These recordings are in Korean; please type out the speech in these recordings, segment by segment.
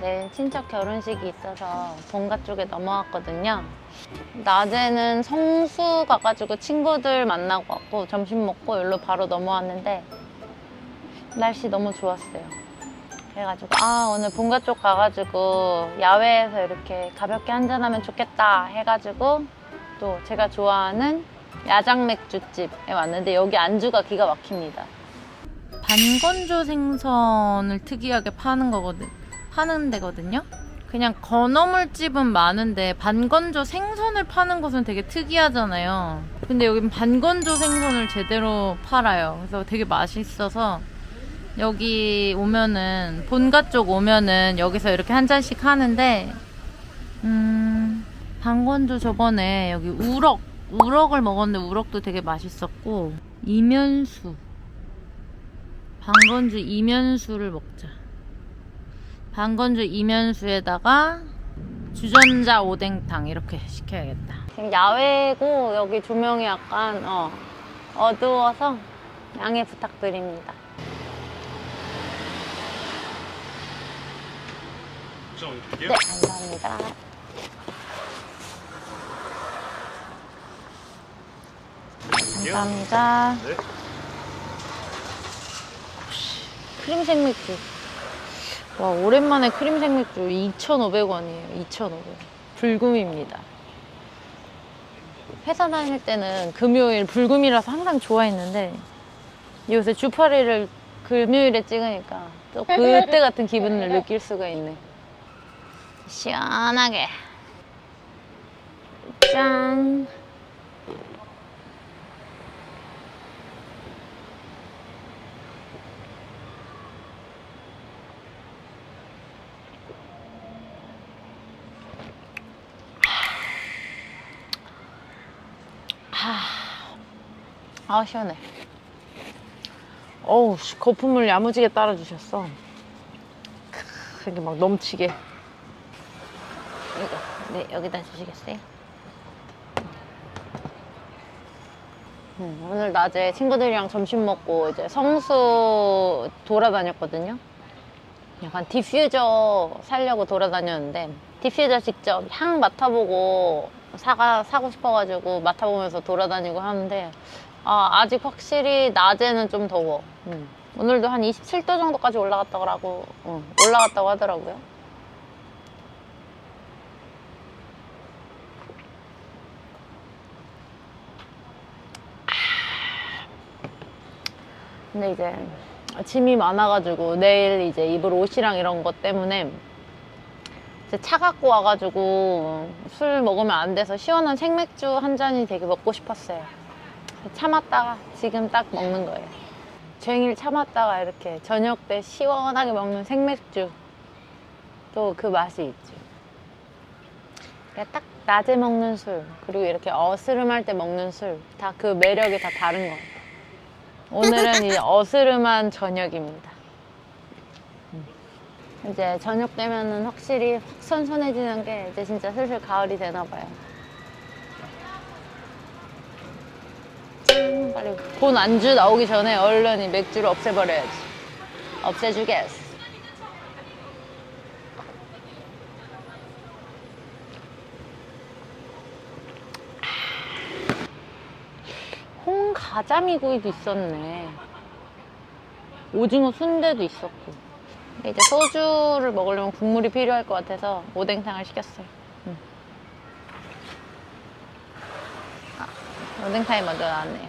내일 친척 결혼식이 있어서 본가 쪽에 넘어왔거든요. 낮에는 성수 가가지고 친구들 만나고 왔고 점심 먹고 여기로 바로 넘어왔는데 날씨 너무 좋았어요. 그래가지고 아 오늘 본가 쪽 가가지고 야외에서 이렇게 가볍게 한잔하면 좋겠다 해가지고 또 제가 좋아하는 야장 맥주집에 왔는데 여기 안주가 기가 막힙니다. 반건조 생선을 특이하게 파는 거거든 파는 데거든요. 그냥 건어물 집은 많은데 반건조 생선을 파는 곳은 되게 특이하잖아요. 근데 여긴 반건조 생선을 제대로 팔아요. 그래서 되게 맛있어서 여기 오면은 본가 쪽 오면은 여기서 이렇게 한 잔씩 하는데 음 반건조 저번에 여기 우럭 우럭을 먹었는데 우럭도 되게 맛있었고 이면수 반건조 이면수를 먹자. 반건조 이면수에다가 주전자 오뎅탕 이렇게 시켜야겠다. 지금 야외고 여기 조명이 약간 어, 어두워서 양해 부탁드립니다. 네, 감사합니다. 감사합니다. 네. 크림 생맥주. 와, 오랜만에 크림 생맥주 2,500원이에요. 2,500원. 불금입니다. 회사 다닐 때는 금요일 불금이라서 항상 좋아했는데 요새 주파리를 금요일에 찍으니까 또 그때 같은 기분을 느낄 수가 있네. 시원하게. 짠. 아 시원해. 어우 씨, 거품을 야무지게 따라주셨어. 크, 이렇게 막 넘치게. 이거 네 여기다 주시겠어요? 음, 오늘 낮에 친구들이랑 점심 먹고 이제 성수 돌아다녔거든요. 약간 디퓨저 사려고 돌아다녔는데 디퓨저 직접 향 맡아보고 사가 사고 싶어가지고 맡아보면서 돌아다니고 하는데 아, 아직 확실히 낮에는 좀 더워. 음. 오늘도 한 27도 정도까지 올라갔다고 어, 올라갔다고 하더라고요. 근데 이제 짐이 많아가지고 내일 이제 입을 옷이랑 이런 것 때문에 차 갖고 와가지고 술 먹으면 안 돼서 시원한 생맥주 한 잔이 되게 먹고 싶었어요. 참았다가 지금 딱 먹는 거예요. 종일 참았다가 이렇게 저녁 때 시원하게 먹는 생맥주 또 그 맛이 있죠. 그러니까 딱 낮에 먹는 술 그리고 이렇게 어스름할 때 먹는 술 다 그 매력이 다 다른 것 같아요. 오늘은 이 어스름한 저녁입니다. 음. 이제 저녁 되면은 확실히 확 선선해지는 게 이제 진짜 슬슬 가을이 되나 봐요. 짠, 빨리 본 안주 나오기 전에 얼른 이 맥주를 없애버려야지. 없애주겠어. 홍가자미구이도 있었네. 오징어 순대도 있었고. 이제 소주를 먹으려면 국물이 필요할 것 같아서 오뎅탕을 시켰어요. 음. 아, 오뎅탕이 먼저 나왔네요.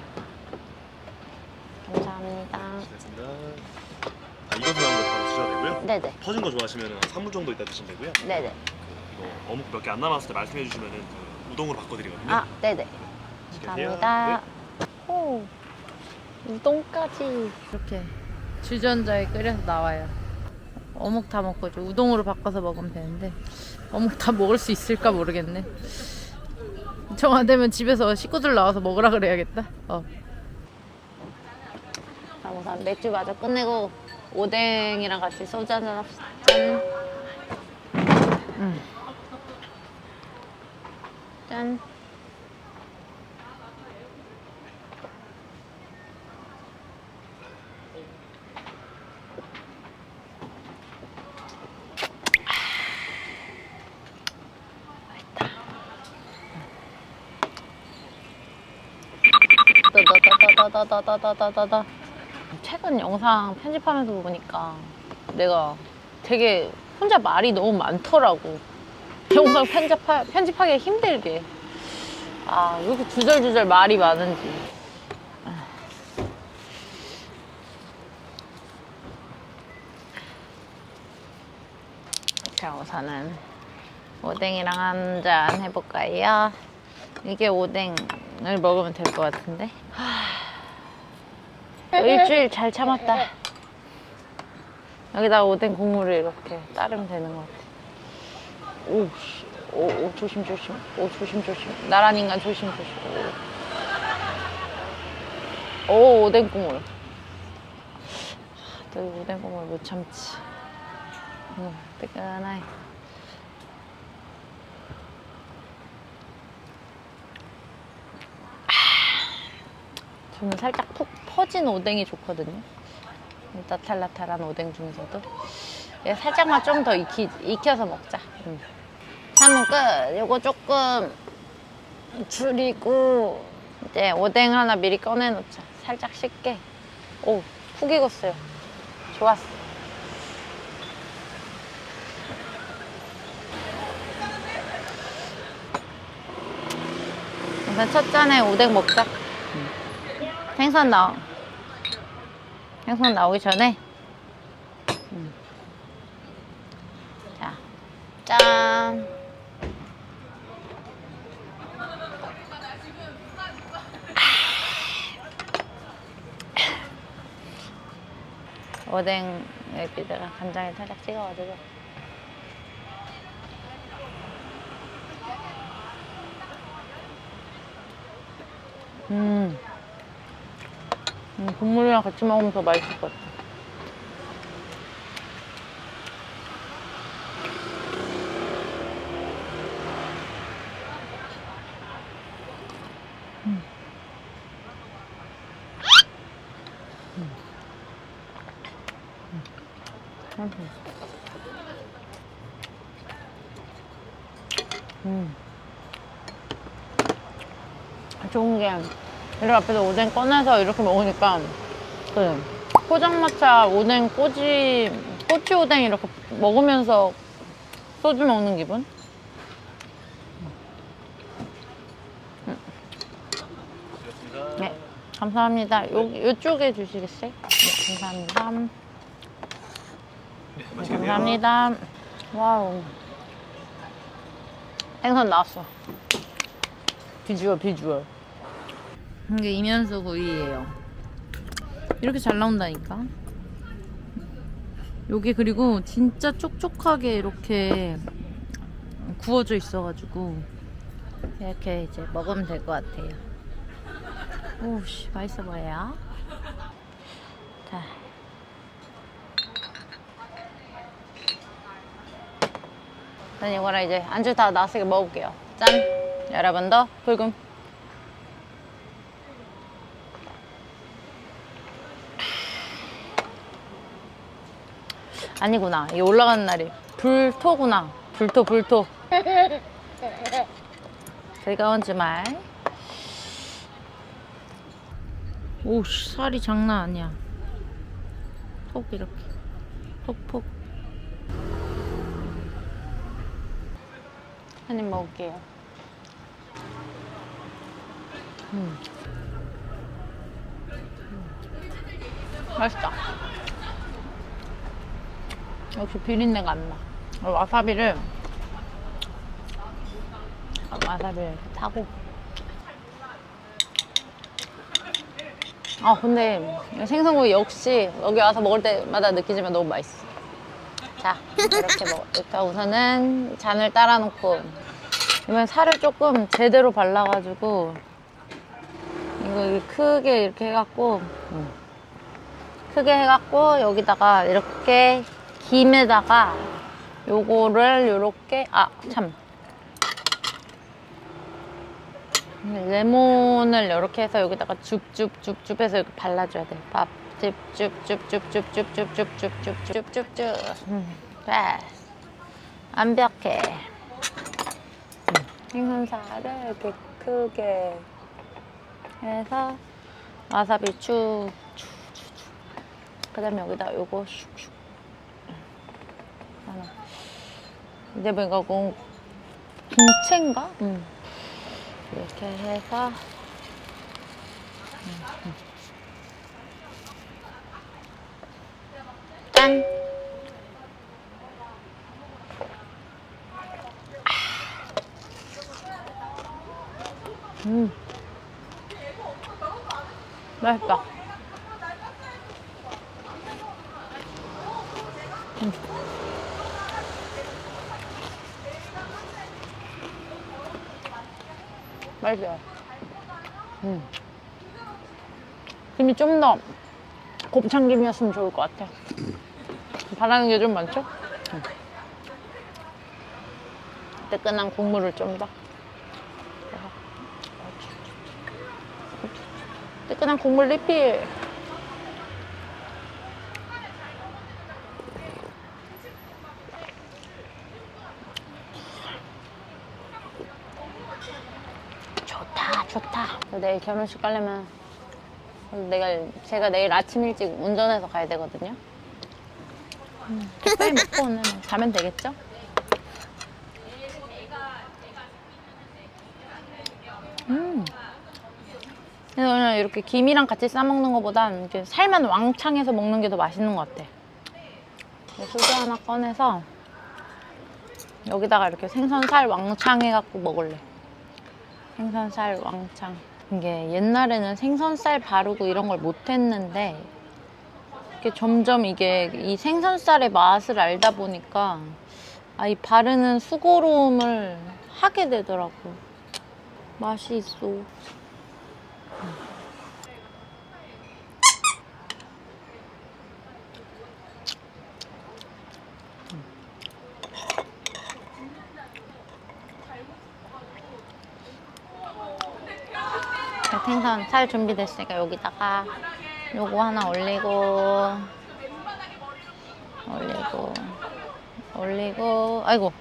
감사합니다. 됐습니다. 아, 익어서 나온 거 바로 드셔도 되고요. 네네. 퍼진 거 좋아하시면 3분 정도 있다 드시면 되고요. 네네. 이거 어묵 몇 개 안 남았을 때 말씀해 주시면 그 우동으로 바꿔드리거든요. 아, 네네. 감사합니다. 오, 우동까지 이렇게 주전자에 끓여서 나와요. 어묵 다 먹고 이제 우동으로 바꿔서 먹으면 되는데 어묵 다 먹을 수 있을까 모르겠네. 정 안 되면 집에서 식구들 나와서 먹으라 그래야겠다. 어. 자, 우선 맥주 마저 끝내고 오뎅이랑 같이 소주 한잔 합시다. 짠. 음. 짠. 다다다다다다다다다 내가 최근 영상 편집하면서 보니까 내가 되게 혼자 말이 너무 많더라고. 영상 편집하, 편집하기 힘들게. 아, 왜 이렇게 주절주절 말이 많은지. 자, 우선은 오뎅이랑 한 잔 해볼까요? 이게 오뎅 을 먹으면 될 것 같은데. 하... 일주일 잘 참았다. 여기다 오뎅 국물을 이렇게 따르면 되는 것 같아. 오, 씨. 오, 오, 조심, 조심. 오, 조심, 조심. 나란 인간 조심, 조심. 오, 오 오뎅 국물. 하, 또 오뎅 국물 못 참지. 음, 뜨끈하게. 저는 살짝 푹 퍼진 오뎅이 좋거든요. 나탈나탈한 오뎅 중에서도. 얘 살짝만 좀 더 익히, 익혀서 먹자. 음. 3분 끝. 요거 조금 줄이고, 이제 오뎅 하나 미리 꺼내놓자. 살짝 식게. 오, 푹 익었어요. 좋았어. 첫 잔에 오뎅 먹자. 생선 나오. 생선 나오기 전에. 음. 자, 짠. 오뎅 여기다가 간장에 살짝 찍어가지고. 음. 음, 국물이랑 같이 먹으면 더 맛있을 것 같아. 음. 음. 음. 음. 좋은 게 이렇게 앞에서 오뎅 꺼내서 이렇게 먹으니까 그 포장마차 오뎅 꼬지 꼬치 오뎅 이렇게 먹으면서 소주 먹는 기분? 네, 감사합니다. 요 요쪽에 주시겠어요? 네, 감사합니다. 네, 네. 감사합니다. 와우. 생선 나왔어. 비주얼, 비주얼. 이게 이면수 구이예요. 이렇게 잘 나온다니까. 요게 그리고 진짜 촉촉하게 이렇게 구워져 있어가지고 이렇게 이제 먹으면 될 것 같아요. 오씨, 맛있어 보여요. 자. 난 이거랑 이제 안주 다 나왔으니까 먹어볼게요. 짠! 여러분도 불금. 아니구나. 이 올라가는 날이 불토구나. 불토, 불토. 즐거운 주말. 오씨, 살이 장난 아니야. 톡 이렇게. 톡톡. 한 입 먹을게요. 음. 맛있다. 역시 비린내가 안 나. 어, 와사비를 아, 와사비를 타고. 아 근데 생선구이 역시 여기 와서 먹을 때마다 느끼지만 너무 맛있어. 자 이렇게 먹어. 일단 우선은 잔을 따라 놓고 이번엔 살을 조금 제대로 발라가지고 이거 크게 이렇게 해갖고 음. 크게 해갖고 여기다가 이렇게 김에다가 요거를 요렇게 아 참 레몬을 이렇게 해서 여기다가 줍줍줍줍 해서 이렇게 발라줘야 돼. 밥 줍줍줍줍줍줍줍줍줍줍줍줍줍 됐어. 완벽해. 생선살을 이렇게 크게 해서 와사비 축. 그 다음에 여기다 요거 슉슉. 하나. 이제 뭐 이거 공, 김치인가? 응. 이렇게 해서. 음, 음. 짠! 음. 맛있다. 음. 맛있어요. 음. 김이 좀 더 곱창김이었으면 좋을 것 같아. 바라는 게 좀 많죠? 음. 뜨끈한 국물을 좀 더. 뜨끈한 국물 리필. 좋다. 내일 결혼식 가려면 내가 제가 내일 아침 일찍 운전해서 가야 되거든요. 음, 빨리 먹고 오늘 가면 되겠죠? 음. 그래서 그냥 이렇게 김이랑 같이 싸 먹는 것보단 이렇게 살만 왕창해서 먹는 게 더 맛있는 것 같아. 소주 하나 꺼내서 여기다가 이렇게 생선살 왕창 해갖고 먹을래. 생선살 왕창. 이게 옛날에는 생선살 바르고 이런 걸 못했는데 이게 점점 이게 이 생선살의 맛을 알다 보니까 아, 이 바르는 수고로움을 하게 되더라고. 맛이 있어. 생선 살 준비됐으니까 여기다가 요거 하나 올리고 올리고 올리고 아이고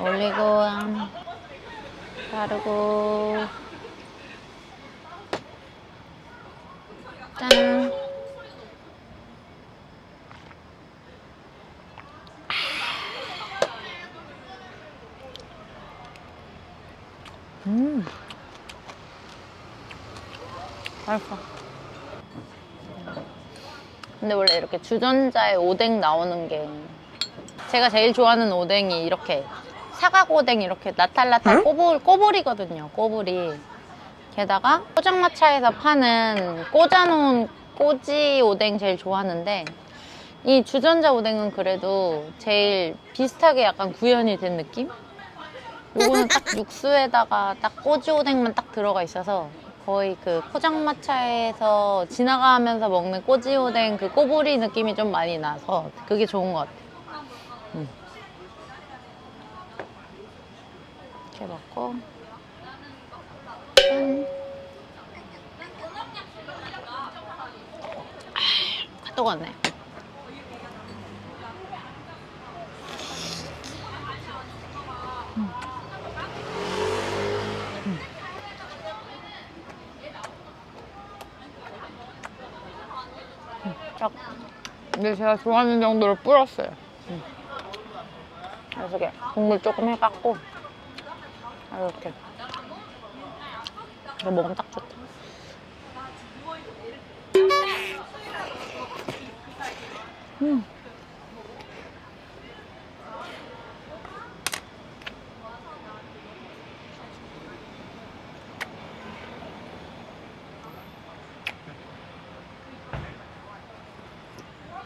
올리고 음, 바르고 짠 음. 맛있어. 근데 원래 이렇게 주전자에 오뎅 나오는 게 제가 제일 좋아하는 오뎅이 이렇게 사각 오뎅 이렇게 나탈나탈 꼬불, 꼬불이거든요. 꼬불이. 게다가 포장마차에서 파는 꽂아놓은 꼬지 오뎅 제일 좋아하는데 이 주전자 오뎅은 그래도 제일 비슷하게 약간 구현이 된 느낌? 요거는 딱 육수에다가 딱 꼬지 오뎅만 딱 들어가 있어서 거의 그 포장마차에서 지나가면서 먹는 꼬지 오뎅 그 꼬부리 느낌이 좀 많이 나서 그게 좋은 것 같아. 음. 이렇게 먹고 짠. 아, 또 갔네. 딱 근데 제가 좋아하는 정도로 불었어요. 음. 그래서 이렇게 국물 조금 해갖고 이렇게 이거 먹으면 딱 좋다.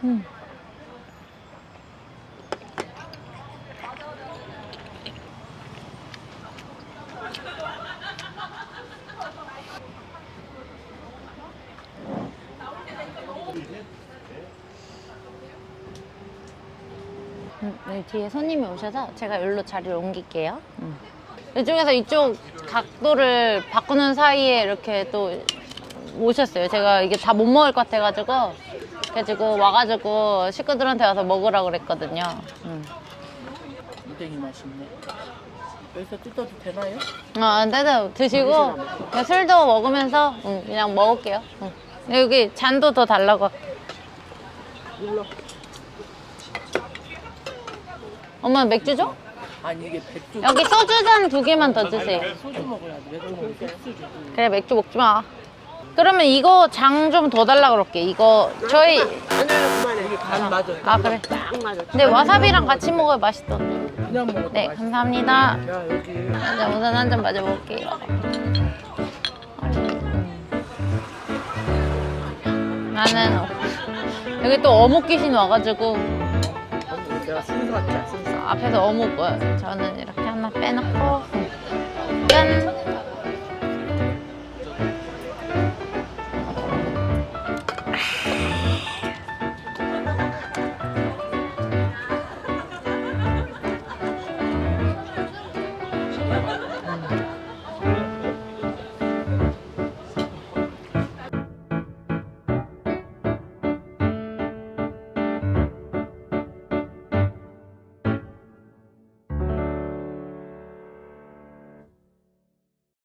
음. 음, 네, 뒤에 손님이 오셔서 제가 여기로 자리를 옮길게요. 음. 이쪽에서 이쪽 각도를 바꾸는 사이에 이렇게 또 오셨어요. 제가 이게 다 못 먹을 것 같아가지고 그래가지고 와가지고 식구들한테 와서 먹으라고 그랬거든요. 음. 오뎅이 맛있네. 여기서 뜯어도 되나요? 아, 네네 드시고 그냥 술도 먹으면서 응, 그냥 먹을게요. 응. 여기 잔도 더 달라고. 눌러. 엄마 맥주 줘? 아니 이게 백조 여기 소주 잔 두 개만 더 주세요. 소주 먹어야 돼. 맥주 먹으면 소주지. 그래 맥주 먹지 마. 그러면 이거 장 좀 더 달라 그럴게. 이거 저희 그만해. 이게 간 맞아. 아 그래. 딱 맞아. 근데 와사비랑 같이 먹어야 맛있던데. 그냥 먹어도 네 맛있어. 감사합니다. 야 여기 자, 우선 한 잔 마저 먹을게요. 나는 어- 여기 또 어묵 귀신 와가지고 내가 순수 같지 순수. 앞에서 어묵 어, 저는 이렇게 하나 빼놓고 짠.